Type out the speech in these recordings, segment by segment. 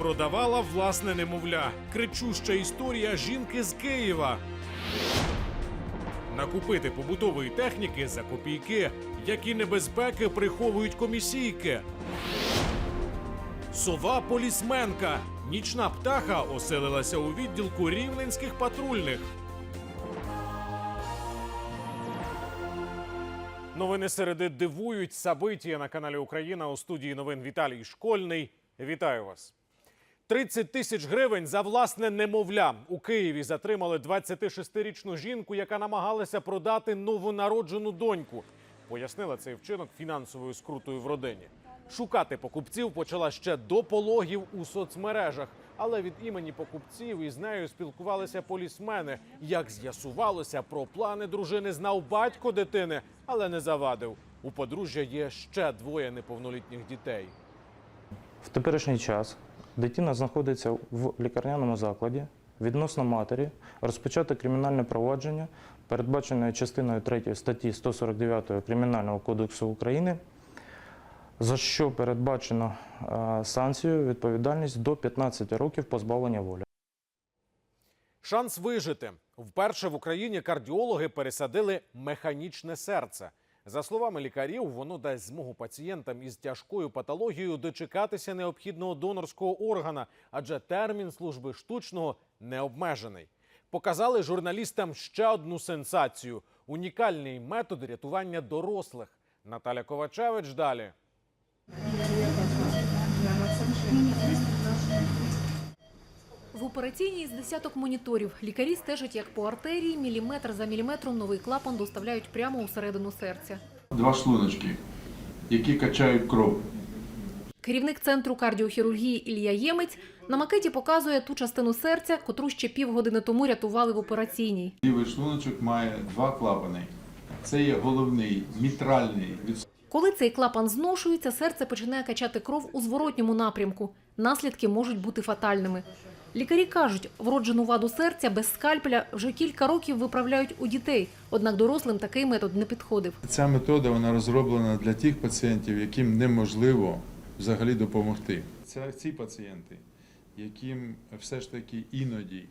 Продавала власне немовля. Кричуща історія жінки з Києва. Накупити побутової техніки за копійки. Які небезпеки приховують комісійки. Сова полісменка. Нічна птаха оселилася у відділку рівненських патрульних. Новини середи дивують Сабитія на каналі Україна у студії новин Віталій Школьний. Вітаю вас. 30 тисяч гривень за власне немовля. У Києві затримали 26-річну жінку, яка намагалася продати новонароджену доньку. Пояснила цей вчинок фінансовою скрутою в родині. Шукати покупців почала ще до пологів у соцмережах, але від імені покупців із нею спілкувалися полісмени. Як з'ясувалося, про плани дружини знав батько дитини, але не завадив. У подружжя є ще двоє неповнолітніх дітей. В теперішній час дитина знаходиться в лікарняному закладі. Відносно матері розпочато кримінальне провадження, передбачене частиною 3 статті 149 Кримінального кодексу України, за що передбачено е, санкцію відповідальність до 15 років позбавлення волі. Шанс вижити. Вперше в Україні кардіологи пересадили механічне серце. За словами лікарів, воно дасть змогу пацієнтам із тяжкою патологією дочекатися необхідного донорського органа, адже термін служби штучного не обмежений. Показали журналістам ще одну сенсацію: унікальний метод рятування дорослих. Наталя Ковачевич далі. В операційній з десяток моніторів лікарі стежать, як по артерії міліметр за міліметром новий клапан доставляють прямо у середину серця. Два шлуночки, які качають кров. Керівник центру кардіохірургії Ілля Ємець на макеті показує ту частину серця, котру ще півгодини тому рятували в операційній. Лівий шлуночок має два клапани. Це є головний мітральний від Коли цей клапан зношується, серце починає качати кров у зворотньому напрямку. Наслідки можуть бути фатальними. Лікарі кажуть, вроджену ваду серця без скальпеля вже кілька років виправляють у дітей, однак дорослим такий метод не підходив. Ця метода вона розроблена для тих пацієнтів, яким неможливо взагалі допомогти. Це ці пацієнти, яким все ж таки іноді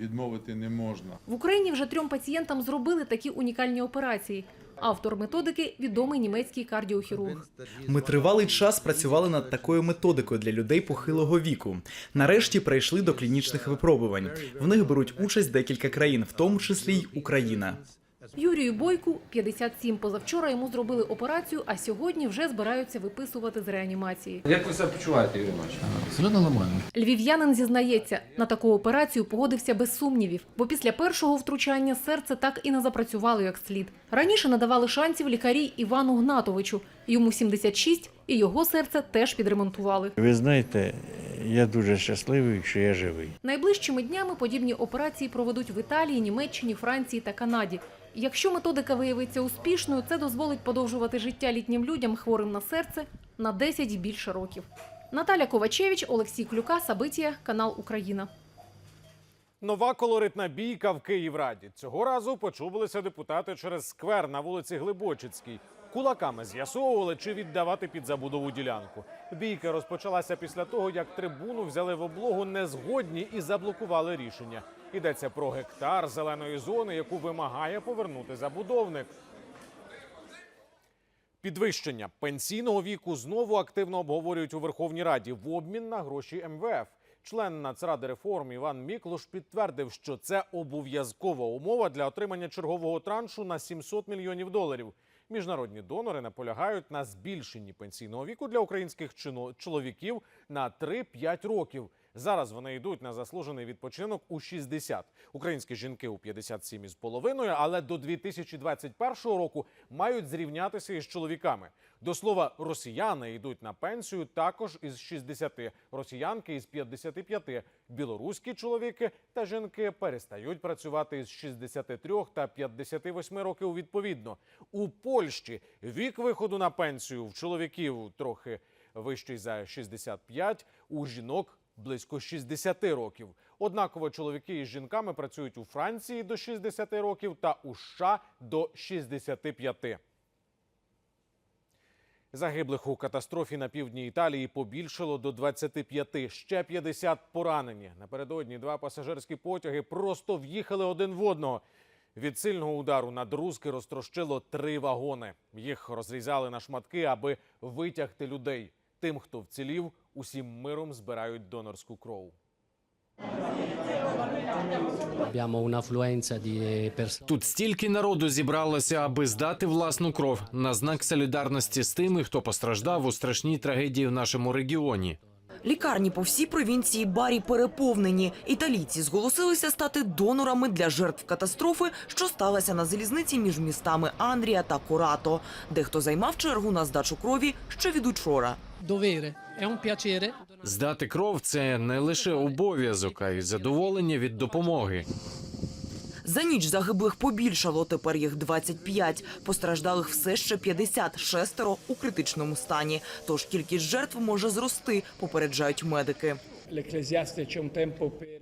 відмовити не можна. В Україні вже трьом пацієнтам зробили такі унікальні операції. Автор методики відомий німецький кардіохірург. Ми тривалий час працювали над такою методикою для людей похилого віку. Нарешті прийшли до клінічних випробувань. В них беруть участь декілька країн, в тому числі й Україна. Юрію Бойку 57. Позавчора йому зробили операцію, а сьогодні вже збираються виписувати з реанімації. Як ви себе почуваєте, Юрій Іванович? Абсолютно нормально. Львів'янин зізнається, на таку операцію погодився без сумнівів, бо після першого втручання серце так і не запрацювало як слід. Раніше надавали шансів лікарі Івану Гнатовичу. Йому 76, і його серце теж підремонтували. Ви знаєте, я дуже щасливий, що я живий. Найближчими днями подібні операції проведуть в Італії, Німеччині, Франції та Канаді. Якщо методика виявиться успішною, це дозволить подовжувати життя літнім людям, хворим на серце, на 10 і більше років. Наталя Ковачевич, Олексій Клюка, Сабитія, канал Україна. Нова колоритна бійка в Київраді. Цього разу почубилися депутати через сквер на вулиці Глибочицькій. Кулаками з'ясовували, чи віддавати під забудову ділянку. Бійка розпочалася після того, як трибуну взяли в облогу незгодні і заблокували рішення. Йдеться про гектар зеленої зони, яку вимагає повернути забудовник. Підвищення пенсійного віку знову активно обговорюють у Верховній Раді в обмін на гроші МВФ. Член Нацради реформ Іван Міклуш підтвердив, що це обов'язкова умова для отримання чергового траншу на 700 мільйонів доларів. Міжнародні донори наполягають на збільшенні пенсійного віку для українських чоловіків на 3-5 років. Зараз вони йдуть на заслужений відпочинок у 60. Українські жінки у 57 із половиною, але до 2021 року мають зрівнятися із чоловіками. До слова, росіяни йдуть на пенсію також із 60, росіянки із 55. Білоруські чоловіки та жінки перестають працювати із 63 та 58 років відповідно. У Польщі вік виходу на пенсію в чоловіків трохи вищий за 65, у жінок близько 60 років. Однаково чоловіки із жінками працюють у Франції до 60 років та у США до 65. Загиблих у катастрофі на півдні Італії побільшало до 25, ще 50 поранені. Напередодні два пасажирські потяги просто в'їхали один в одного. Від сильного удару на друзки розтрощило три вагони. Їх розрізали на шматки, аби витягти людей. Тим, хто вцілів, усім миром збирають донорську кров. Persone. Тут стільки народу зібралося, аби здати власну кров на знак солідарності з тими, хто постраждав у страшній трагедії в нашому регіоні. Лікарні по всій провінції Барі переповнені. Італійці зголосилися стати донорами для жертв катастрофи, що сталася на залізниці між містами Андрія та Корато. Дехто займав чергу на здачу крові ще від учора. Довіри è. Здати кров це не лише обов'язок, а й задоволення від допомоги. За ніч загиблих побільшало, тепер їх 25. Постраждалих все ще 50, шестеро у критичному стані. Тож кількість жертв може зрости, попереджають медики.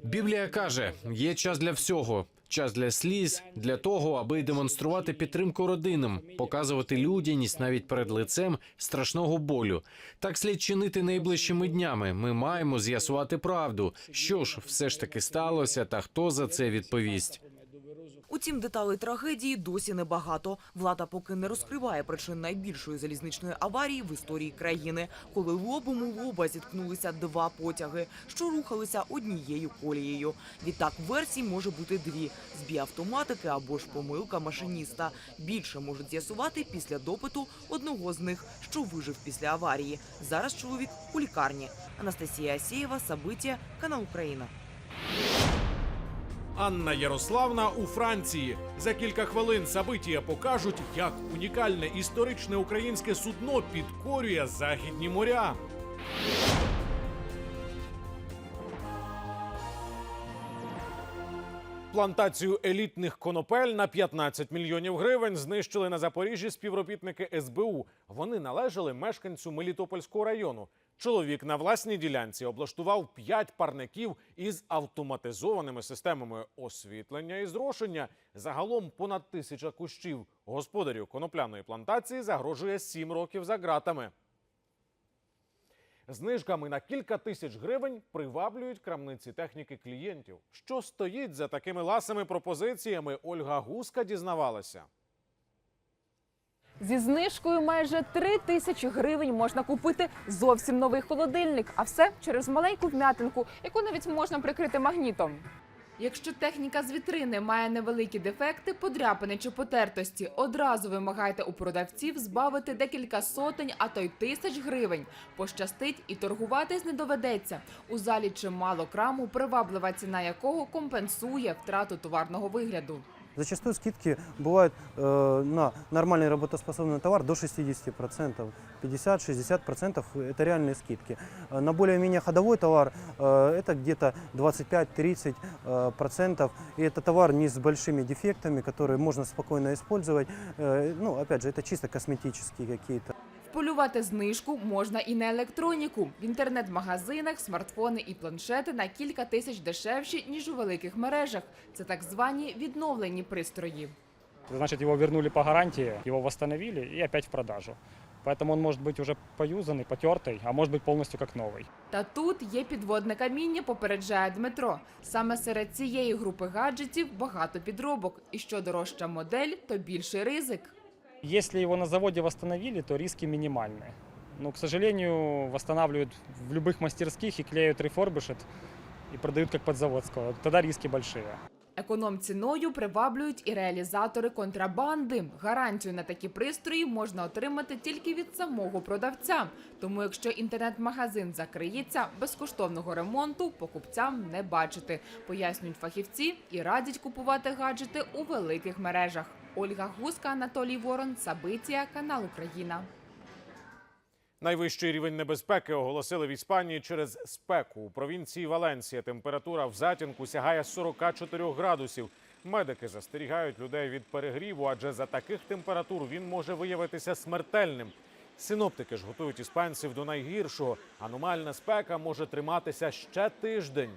Біблія каже: є час для всього. Час для сліз, для того, аби демонструвати підтримку родинам, показувати людяність навіть перед лицем страшного болю. Так слід чинити найближчими днями. Ми маємо з'ясувати правду, що ж все ж таки сталося, та хто за це відповість. Утім, деталей трагедії досі небагато. Влада поки не розкриває причин найбільшої залізничної аварії в історії країни, коли лобом у лоба зіткнулися два потяги, що рухалися однією колією. Відтак версій може бути дві: збій автоматики або ж помилка машиніста. Більше можуть з'ясувати після допиту одного з них, що вижив після аварії. Зараз чоловік у лікарні. Анастасія Асєєва, Сабиття, канал Україна. Анна Ярославна у Франції. За кілька хвилин Сабитія покажуть, як унікальне історичне українське судно підкорює західні моря. Плантацію елітних конопель на 15 мільйонів гривень знищили на Запоріжжі співробітники СБУ. Вони належали мешканцю Мелітопольського району. Чоловік на власній ділянці облаштував п'ять парників із автоматизованими системами освітлення і зрошення. Загалом понад тисяча кущів. Господарю конопляної плантації загрожує сім років за ґратами. Знижками на кілька тисяч гривень приваблюють крамниці техніки клієнтів. Що стоїть за такими ласими пропозиціями? Ольга Гуска дізнавалася. Зі знижкою майже 3 тисячі гривень можна купити зовсім новий холодильник, а все через маленьку вм'ятинку, яку навіть можна прикрити магнітом. Якщо техніка з вітрини має невеликі дефекти, подряпини чи потертості, одразу вимагайте у продавців збавити декілька сотень, а то й тисяч гривень. Пощастить і торгуватись не доведеться. У залі чимало краму, приваблива ціна якого компенсує втрату товарного вигляду. Зачастую скидки бывают э, на нормальный работоспособный товар до 60%. 50-60% это реальные скидки. Э, На более-менее ходовой товар э, это где-то 25-30%. э, процентов. И это товар не с большими дефектами, которые можно спокойно использовать. Э, Ну, опять же, это чисто косметические какие-то. Вполювати знижку можна і на електроніку. В інтернет-магазинах смартфони і планшети на кілька тисяч дешевші, ніж у великих мережах. Це так звані відновлені пристрої. Значит, его вернули по гарантии, его восстановили и опять в продажу. Поэтому он может быть уже поюзанный, потертый, а может быть полностью как новый. Та тут є підводне каміння, попереджає Дмитро. Саме серед цієї групи гаджетів багато підробок. І що дорожча модель, то більший ризик. Если его на заводе восстановили, то риски минимальные. Но, к сожалению, восстанавливают в любых мастерских и клеют рефорбишет и продают как подзаводского. Тогда риски большие. Економ ціною приваблюють і реалізатори контрабанди. Гарантію на такі пристрої можна отримати тільки від самого продавця. Тому, якщо інтернет-магазин закриється, безкоштовного ремонту покупцям не бачити, пояснюють фахівці і радять купувати гаджети у великих мережах. Ольга Гуска, Анатолій Ворон, Сабитія, канал Україна. Найвищий рівень небезпеки оголосили в Іспанії через спеку. У провінції Валенсія температура в затінку сягає 44 градусів. Медики застерігають людей від перегріву, адже за таких температур він може виявитися смертельним. Синоптики ж готують іспанців до найгіршого. Аномальна спека може триматися ще тиждень.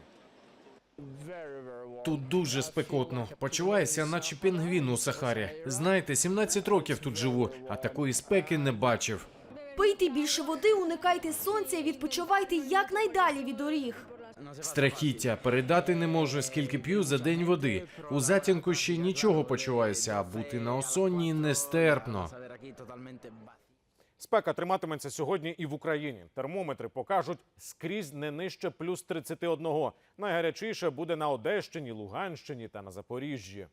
Тут дуже спекотно. Почуваюся, наче пінгвін у Сахарі. Знаєте, 17 років тут живу, а такої спеки не бачив. Пийте більше води, уникайте сонця і відпочивайте якнайдалі від доріг. Страхіття передати не можу, скільки п'ю за день води. У затінку ще нічого почуваюся, а бути на осонні нестерпно. Спека триматиметься сьогодні і в Україні. Термометри покажуть скрізь не нижче плюс 31. Найгарячіше буде на Одещині, Луганщині та на Запоріжжі.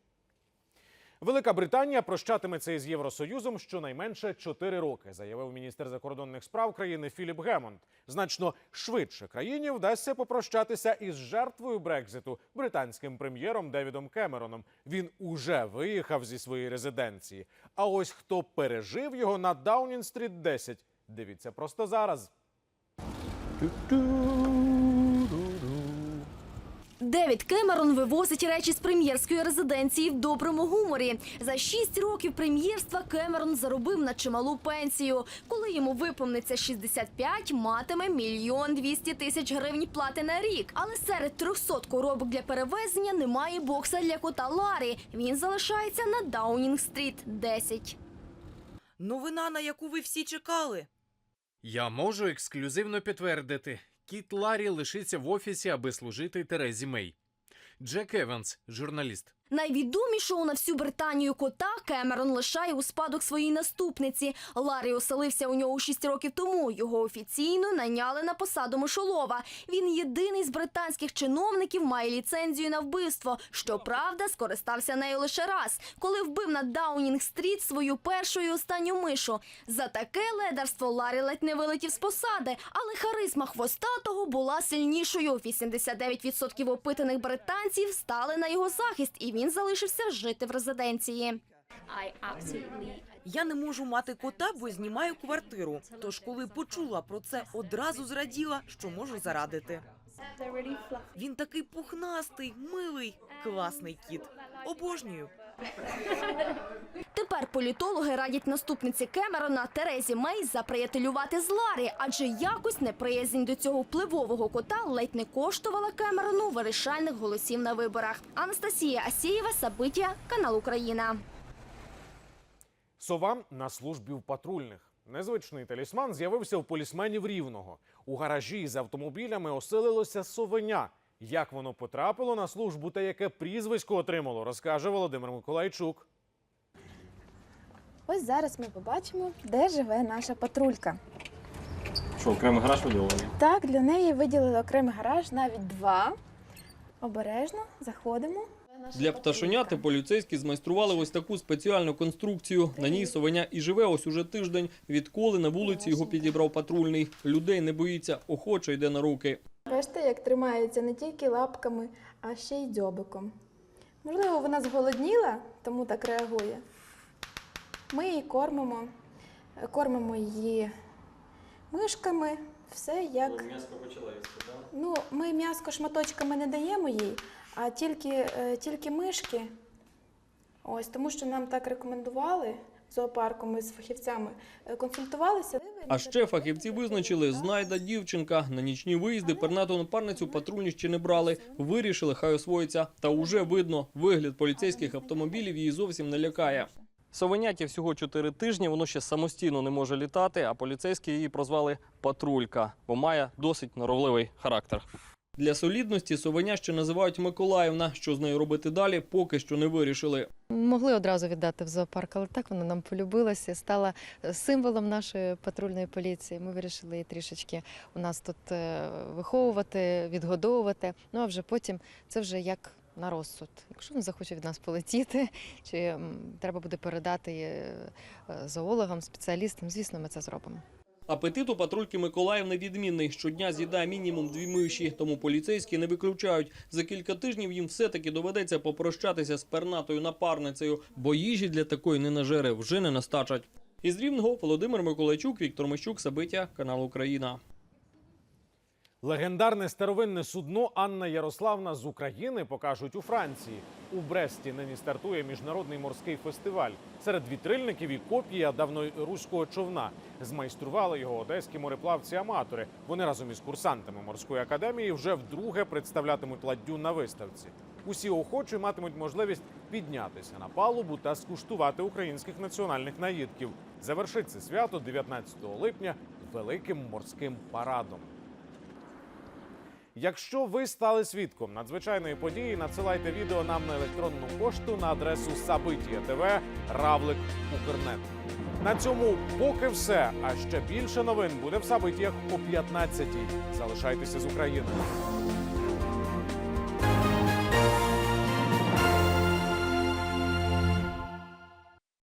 Велика Британія прощатиметься із Євросоюзом щонайменше 4 роки, заявив міністр закордонних справ країни Філіп Гемонд. Значно швидше країні вдасться попрощатися із жертвою Брекзиту британським прем'єром Девідом Кемероном. Він уже виїхав зі своєї резиденції. А ось хто пережив його на Даунінг-стріт 10, дивіться просто зараз. Девід Кемерон вивозить речі з прем'єрської резиденції в доброму гуморі. За шість років прем'єрства Кемерон заробив на чималу пенсію. Коли йому виповниться 65, матиме мільйон двісті тисяч гривень плати на рік. Але серед 300 коробок для перевезення немає бокса для кота Ларі. Він залишається на Даунінг-стріт 10. Новина, на яку ви всі чекали. Я можу ексклюзивно підтвердити: кіт Ларі лишиться в офісі, аби служити Терезі Мей. Джек Еванс, журналіст. Найвідомішого на всю Британію кота Кемерон лишає у спадок своїй наступниці. Ларі оселився у нього 6 років тому. Його офіційно найняли на посаду мишолова. Він єдиний з британських чиновників має ліцензію на вбивство. Щоправда, скористався нею лише раз, коли вбив на Даунінг-стріт свою першу і останню мишу. За таке ледарство Ларі ледь не вилетів з посади, але харизма хвостатого була сильнішою. 89% опитаних британців стали на його захист, і він залишився жити в резиденції. Я не можу мати кота, бо знімаю квартиру. Тож, коли почула про це, одразу зраділа, що можу зарадити. Він такий пухнастий, милий, класний кіт. Обожнюю. Тепер політологи радять наступниці Кемерона Терезі Мей заприятелювати з Ларі, адже якось неприязнь до цього впливового кота ледь не коштувала Кемерону вирішальних голосів на виборах. Анастасія Асієва, Сабиття, канал Україна. Сова на службі в патрульних. Незвичний талісман з'явився в полісменів рівного. У гаражі з автомобілями оселилося совеня. Як воно потрапило на службу та яке прізвисько отримало, розкаже Володимир Миколайчук. Ось зараз ми побачимо, де живе наша патрулька. Що, окремий гараж виділили? Так, для неї виділили окремий гараж, навіть два. Обережно заходимо. Для пташеняти поліцейські змайстрували ось таку спеціальну конструкцію. На ній совеня і живе ось уже тиждень, відколи на вулиці його підібрав патрульний. Людей не боїться, охоче йде на руки. Бачите, як тримається не тільки лапками, а ще й дзьобиком. Можливо, вона зголодніла, тому так реагує. Ми її кормимо, кормимо її мишками, все як. М'ясо почала їсти, так? Ну, ми м'яско шматочками не даємо їй, а тільки, е, тільки мишки. Ось, тому що нам так рекомендували зоопарку, ми з фахівцями е, консультувалися. А ще фахівці визначили, знайда дівчинка. На нічні виїзди пернату напарницю патрульні ще не брали. Вирішили, хай освоїться. Та уже видно, вигляд поліцейських автомобілів її зовсім не лякає. Совеняті всього 4 тижні, воно ще самостійно не може літати, а поліцейські її прозвали Патрулька, бо має досить норовливий характер. Для солідності совеня ще називають Миколаївна. Що з нею робити далі, поки що не вирішили. Могли одразу віддати в зоопарк, але так вона нам полюбилася, стала символом нашої патрульної поліції. Ми вирішили її трішечки у нас тут е, виховувати, відгодовувати. Ну а вже потім це вже як на розсуд. Якщо він захоче від нас полетіти, чи треба буде передати е, зоологам, спеціалістам, звісно, ми це зробимо. Апетит у патрульки Миколаїв невідмінний. Щодня з'їдає мінімум дві миші, тому поліцейські не виключають. За кілька тижнів їм все-таки доведеться попрощатися з пернатою напарницею, бо їжі для такої ненажери вже не настачать. Із Рівного Володимир Миколайчук, Віктор Мищук, Сабиття, канал Україна. Легендарне старовинне судно Анна Ярославна з України покажуть у Франції. У Бресті нині стартує міжнародний морський фестиваль. Серед вітрильників і копія давноруського човна. Змайстрували його одеські мореплавці-аматори. Вони разом із курсантами морської академії вже вдруге представлятимуть ладдю на виставці. Усі охочі матимуть можливість піднятися на палубу та скуштувати українських національних наїдків. Завершиться свято 19 липня великим морським парадом. Якщо ви стали свідком надзвичайної події, надсилайте відео нам на електронну пошту на адресу Сабитія ТВ Равлик Укрнет. На цьому поки все. А ще більше новин буде в Сабитіях о 15-й. Залишайтеся з Україною.